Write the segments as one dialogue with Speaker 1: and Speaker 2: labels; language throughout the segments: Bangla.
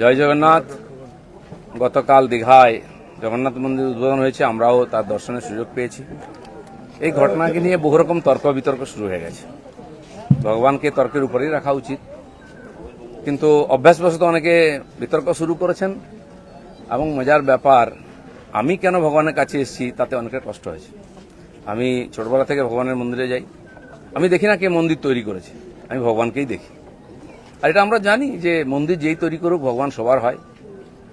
Speaker 1: জয় জগন্নাথ। গতকাল দীঘায় জগন্নাথ মন্দির উদ্বোধন হয়েছে, আমরাও তার দর্শনের সুযোগ পেয়েছি। এই ঘটনাকে নিয়ে বহু রকম তর্ক বিতর্ক শুরু হয়ে গেছে। ভগবানকে তর্কের উপরেই রাখা উচিত। কিন্তু অভ্যাসবশত অনেকে বিতর্ক শুরু করেছেন এবং মজার ব্যাপার, আমি কেন ভগবানের কাছে এসেছি তাতে অনেকের কষ্ট হয়েছে। আমি ছোটবেলা থেকে ভগবানের মন্দিরে যাই। আমি দেখি না কে মন্দির তৈরি করেছে। আমি ভগবানকেই দেখি। আর এটা আমরা জানি যে মন্দির যেই তৈরি করুক, ভগবান সবার হয়।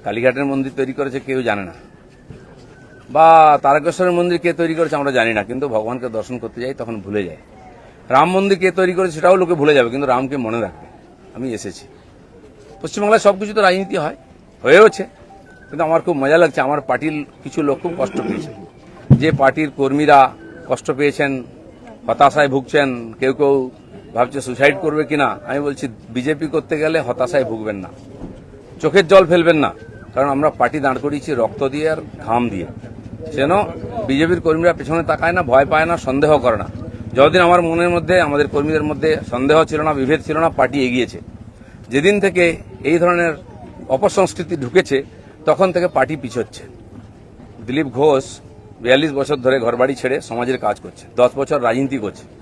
Speaker 1: কালীঘাটের মন্দির তৈরি করেছে, কেউ জানে না। বা তারকেশ্বরের মন্দির কে তৈরি করেছে আমরা জানি না, কিন্তু ভগবানকে দর্শন করতে যাই, তখন ভুলে যায় রাম মন্দির কে তৈরি করেছে সেটাও লোকে ভুলে যাবে, কিন্তু রামকে মনে রাখবে। আমি এসেছি। পশ্চিমবাংলায় সব কিছু তো রাজনীতি হয়, হয়েওছে, কিন্তু আমার খুব মজা লাগছে। আমার পার্টির কিছু লোক খুব কষ্ট পেয়েছে। যে পার্টির কর্মীরা কষ্ট পেয়েছেন, হতাশায় ভুগছেন, কেউ কেউ ভাবছে সুসাইড করবে কিনা? আমি বলছি বিজেপি করতে গেলে হতাশায় ভুগবেন না। চোখের জল ফেলবেন না। কারণ আমরা পার্টি দাঁড় করিয়েছি রক্ত দিয়ে আর ঘাম দিয়ে। যেন বিজেপির কর্মীরা পেছনে তাকায় না, ভয় পায় না, সন্দেহ করে না। যতদিন আমার মনের মধ্যে, আমাদের কর্মীদের মধ্যে সন্দেহ ছিল না, বিভেদ ছিল না, পার্টি এগিয়েছে। যেদিন থেকে এই ধরনের অপসংস্কৃতি ঢুকেছে, তখন থেকে পার্টি পিছোচ্ছে। দিলীপ ঘোষ বিয়াল্লিশ বছর ধরে ঘরবাড়ি ছেড়ে সমাজের কাজ করছে। দশ বছর রাজনীতি করছে।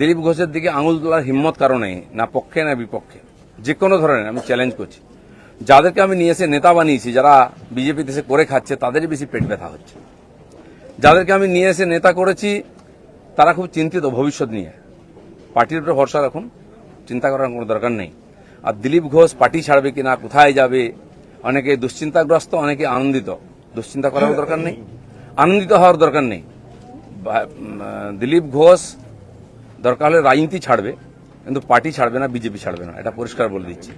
Speaker 1: দিলীপ ঘোষের দিকে আঙুল তোলার হিম্মত কারণে না পক্ষে, না বিপক্ষে। যে কোনো ধরনের, আমি চ্যালেঞ্জ করছি। যাদেরকে আমি নিয়ে এসে নেতা বানিয়েছি, যারা বিজেপি দেশে করে খাচ্ছে, তাদেরই বেশি পেট ব্যথা হচ্ছে। যাদেরকে আমি নিয়ে এসে নেতা করেছি, তারা খুব চিন্তিত ভবিষ্যৎ নিয়ে। পার্টির উপরে ভরসা রাখুন, চিন্তা করার কোনো দরকার নেই। আর দিলীপ ঘোষ পার্টি ছাড়বে কিনা কোথায় যাবে, অনেকে দুশ্চিন্তাগ্রস্ত, অনেকে আনন্দিত। দুশ্চিন্তা করার দরকার নেই, আনন্দিত হওয়ার দরকার নেই। দিলীপ ঘোষ দরকার হলে রাজনীতি ছাড়বে, কিন্তু পার্টি ছাড়বে না, বিজেপি ছাড়বে না। এটা পরিষ্কার বলে দিচ্ছি।